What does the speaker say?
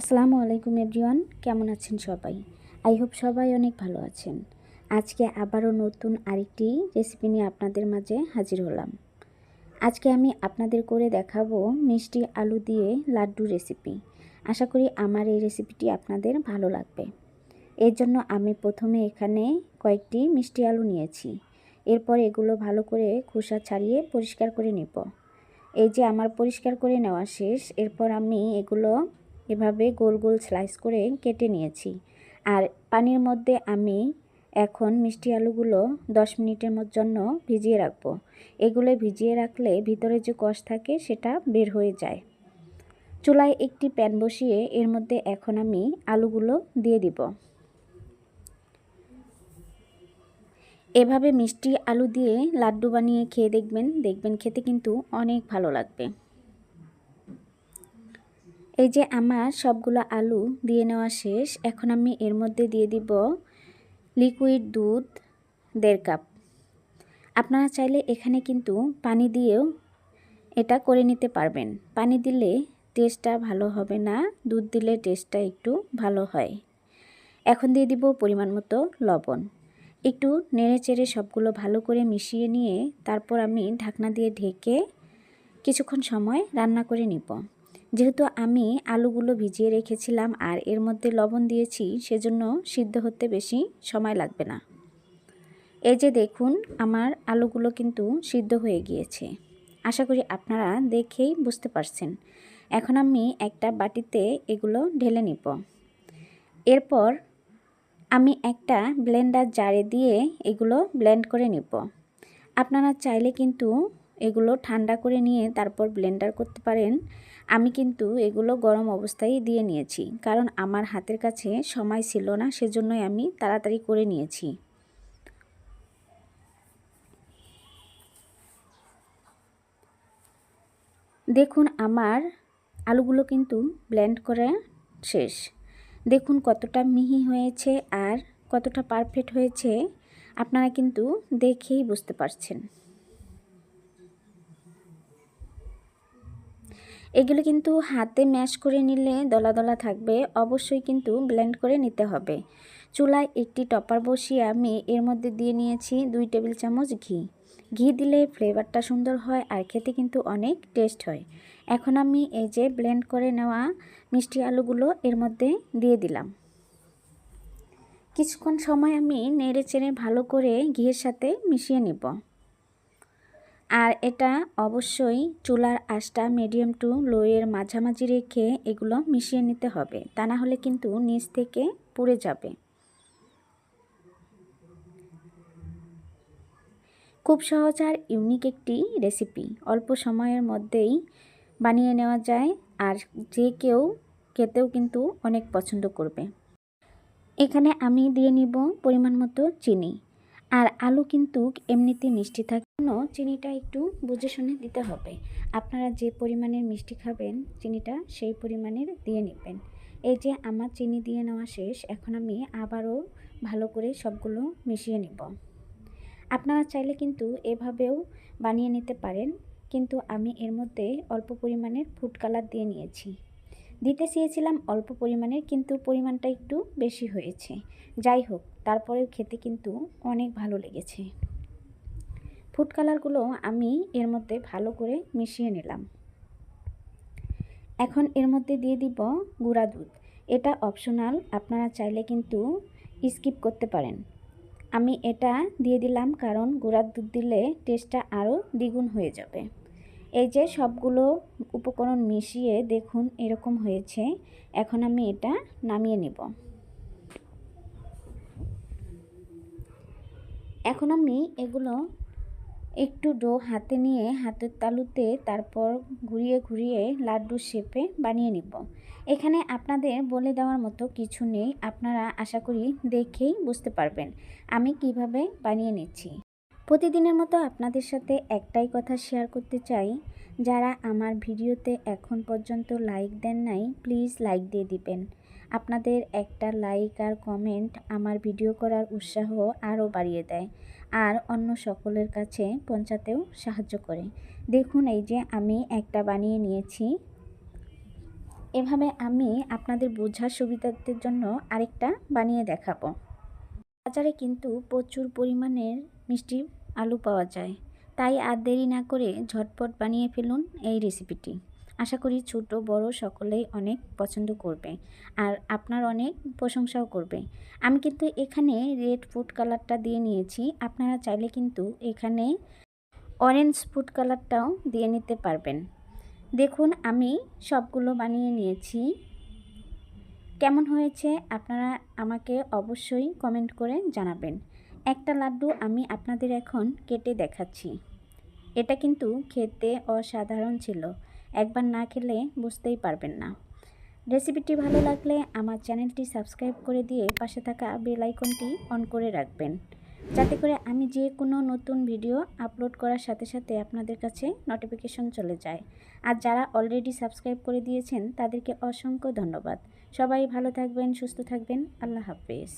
আসসালামু আলাইকুম এভরিওয়ান, কেমন আছেন সবাই? আই হোপ সবাই অনেক ভালো আছেন। আজকে আবারও নতুন আরেকটি রেসিপি নিয়ে আপনাদের মাঝে হাজির হলাম। আজকে আমি আপনাদের করে দেখাবো মিষ্টি আলু দিয়ে লাড্ডু রেসিপি। আশা করি আমার এই রেসিপিটি আপনাদের ভালো লাগবে। এর জন্য আমি প্রথমে এখানে কয়েকটি মিষ্টি আলু নিয়েছি। এরপর এগুলো ভালো করে খোসা ছাড়িয়ে পরিষ্কার করে নিব। এই যে আমার পরিষ্কার করে নেওয়া শেষ, এরপর আমি এগুলো এভাবে গোল গোল স্লাইস করে কেটে নিয়েছি। আর পানির মধ্যে আমি এখন মিষ্টি আলুগুলো দশ মিনিটের জন্য ভিজিয়ে রাখব। এগুলো ভিজিয়ে রাখলে ভিতরে যে কষ থাকে সেটা বের হয়ে যায়। চুলায় একটি প্যান বসিয়ে এর মধ্যে এখন আমি আলুগুলো দিয়ে দিব। এভাবে মিষ্টি আলু দিয়ে লাড্ডু বানিয়ে খেয়ে দেখবেন দেখবেন খেতে কিন্তু অনেক ভালো লাগবে। এই যে আমার সবগুলো আলু দিয়ে নেওয়া শেষ, এখন আমি এর মধ্যে দিয়ে দিব লিকুইড দুধ দেড় কাপ আপনারা চাইলে এখানে কিন্তু পানি দিয়েও এটা করে নিতে পারবেন। পানি দিলে টেস্টটা ভালো হবে না, দুধ দিলে টেস্টটা একটু ভালো হয়। এখন দিয়ে দিব পরিমাণ মতো লবণ। একটু নেড়ে চেড়ে সবগুলো ভালো করে মিশিয়ে নিয়ে তারপর আমি ঢাকনা দিয়ে ঢেকে কিছুক্ষণ সময় রান্না করে নিব। যেহেতু আমি আলুগুলো ভিজিয়ে রেখেছিলাম আর এর মধ্যে লবণ দিয়েছি, সেজন্য সিদ্ধ হতে বেশি সময় লাগবে না। এই যে দেখুন, আমার আলুগুলো কিন্তু সিদ্ধ হয়ে গিয়েছে। আশা করি আপনারা দেখেই বুঝতে পারছেন। এখন আমি একটা বাটিতে এগুলো ঢেলে নিব। এরপর আমি একটা ব্লেন্ডার জারে দিয়ে এগুলো ব্লেন্ড করে নিব। আপনারা চাইলে কিন্তু এগুলো ঠান্ডা করে নিয়ে তারপর ব্লেন্ডার করতে পারেন। আমি কিন্তু এগুলো গরম অবস্থায় দিয়ে নিয়েছি, কারণ আমার হাতের কাছে সময় ছিল না, সেজন্যই আমি তাড়াতাড়ি করে নিয়েছি। দেখুন, আমার আলুগুলো কিন্তু ব্লেন্ড করা শেষ। দেখুন, কতটা মিহি হয়েছে আর কতটা পারফেক্ট হয়েছে। আপনারা কিন্তু দেখেই বুঝতে পারছেন। এগুলো কিন্তু হাতে ম্যাশ করে নিলে দলা দলা থাকবে, অবশ্যই কিন্তু ব্লেন্ড করে নিতে হবে। চুলায় একটি টপার বসিয়ে আমি এর মধ্যে দিয়ে নিয়েছি দুই টেবিল চামচ ঘি। ঘি দিলে ফ্লেভারটা সুন্দর হয় আর খেতে কিন্তু অনেক টেস্ট হয়। এখন আমি এই যে ব্লেন্ড করে নেওয়া মিষ্টি আলুগুলো এর মধ্যে দিয়ে দিলাম। কিছুক্ষণ সময় আমি নেড়ে চেড়ে ভালো করে ঘিয়ের সাথে মিশিয়ে নিব। আর এটা অবশ্যই চুলার আঁচটা মিডিয়াম টু লোয়ের মাঝামাঝি রেখে এগুলো মিশিয়ে নিতে হবে। তা না হলে কিন্তু নিচ থেকে পুড়ে যাবে। খুব সহজ আর ইউনিক একটি রেসিপি অল্প সময়ের মধ্যেই বানিয়ে নেওয়া যায় আর যে কেউ খেতেও কিন্তু অনেক পছন্দ করবে। এখানে আমি দিয়ে নিব পরিমাণ মতো চিনি। আর আলু কিন্তু এমনিতে মিষ্টি থাকে। চিনিটা একটু বুঝে শুনে দিতে হবে। আপনারা যে পরিমাণের মিষ্টি খাবেন, চিনিটা সেই পরিমাণের দিয়ে নেবেন। এই যে আমার চিনি দিয়ে নেওয়া শেষ, এখন আমি আবারও ভালো করে সবগুলো মিশিয়ে নেব। আপনারা চাইলে কিন্তু এভাবেও বানিয়ে নিতে পারেন, কিন্তু আমি এর মধ্যে অল্প পরিমাণের ফুড কালার দিয়ে নিয়েছি। দিতে চেয়েছিলাম অল্প পরিমাণের, কিন্তু পরিমাণটা একটু বেশি হয়েছে। যাই হোক, তারপরেও খেতে কিন্তু অনেক ভালো লেগেছে। ফুড কালারগুলো আমি এর মধ্যে ভালো করে মিশিয়ে নিলাম। এখন এর মধ্যে দিয়ে দিব গুঁড়া দুধ। এটা অপশনাল আপনারা চাইলে কিন্তু স্কিপ করতে পারেন। আমি এটা দিয়ে দিলাম কারণ গুঁড়ার দুধ দিলে টেস্টটা আরও দ্বিগুণ হয়ে যাবে। এই যে সবগুলো উপকরণ মিশিয়ে দেখুন এরকম হয়েছে। এখন আমি এটা নামিয়ে নেব। এখন আমি এগুলো একটু ডো হাতে নিয়ে হাতের তালুতে তারপর ঘুরিয়ে ঘুরিয়ে লাড্ডু শেপে বানিয়ে নিব। এখানে আপনাদের বলে দেওয়ার মতো কিছু নেই, আপনারা আশা করি দেখেই বুঝতে পারবেন আমি কীভাবে বানিয়ে নিচ্ছি। প্রতিদিনের মতো আপনাদের সাথে একটাই কথা শেয়ার করতে চাই। যারা আমার ভিডিওতে এখন পর্যন্ত লাইক দেন নাই প্লিজ লাইক দিয়ে দিবেন। আপনাদের একটা লাইক আর কমেন্ট আমার ভিডিও করার উৎসাহ আরও বাড়িয়ে দেয়। আর অন্য সকলের কাছে পৌঁছাতেও সাহায্য করে। দেখুন, এই যে আমি একটা বানিয়ে নিয়েছি। এভাবে আমি আপনাদের বোঝার সুবিধার্থের জন্য আরেকটা বানিয়ে দেখাবো। বাজারে কিন্তু প্রচুর পরিমাণের মিষ্টি আলু পাওয়া যায়। তাই আর দেরি না করে ঝটপট বানিয়ে ফেলুন এই রেসিপিটি। আশা করি ছোট, বড় সকলেই অনেক পছন্দ করবে আর আপনার অনেক প্রশংসাও করবে। আমি কিন্তু এখানে রেড ফুড কালারটা দিয়ে নিয়েছি। আপনারা চাইলে কিন্তু এখানে অরেঞ্জ ফুড কালারটাও দিয়ে নিতে পারবেন। দেখুন, আমি সবগুলো বানিয়ে নিয়েছি। কেমন হয়েছে আপনারা আমাকে অবশ্যই কমেন্ট করে জানাবেন। একটা লাড্ডু আমি আপনাদের এখন কেটে দেখাচ্ছি। এটা কিন্তু খেতে অসাধারণ ছিল। একবার না খেলে বুঝতেই পারবেন না। রেসিপিটি ভালো লাগলে আমার চ্যানেলটি সাবস্ক্রাইব করে দিয়ে পাশে থাকা বেল আইকনটি অন করে রাখবেন। যাতে করে আমি যে কোনো নতুন ভিডিও আপলোড করার সাথে সাথে আপনাদের কাছে নোটিফিকেশন চলে যায়। আর যারা অলরেডি সাবস্ক্রাইব করে দিয়েছেন তাদেরকে অসংখ্য ধন্যবাদ। সবাই ভালো থাকবেন, সুস্থ থাকবেন। আল্লাহ হাফেজ।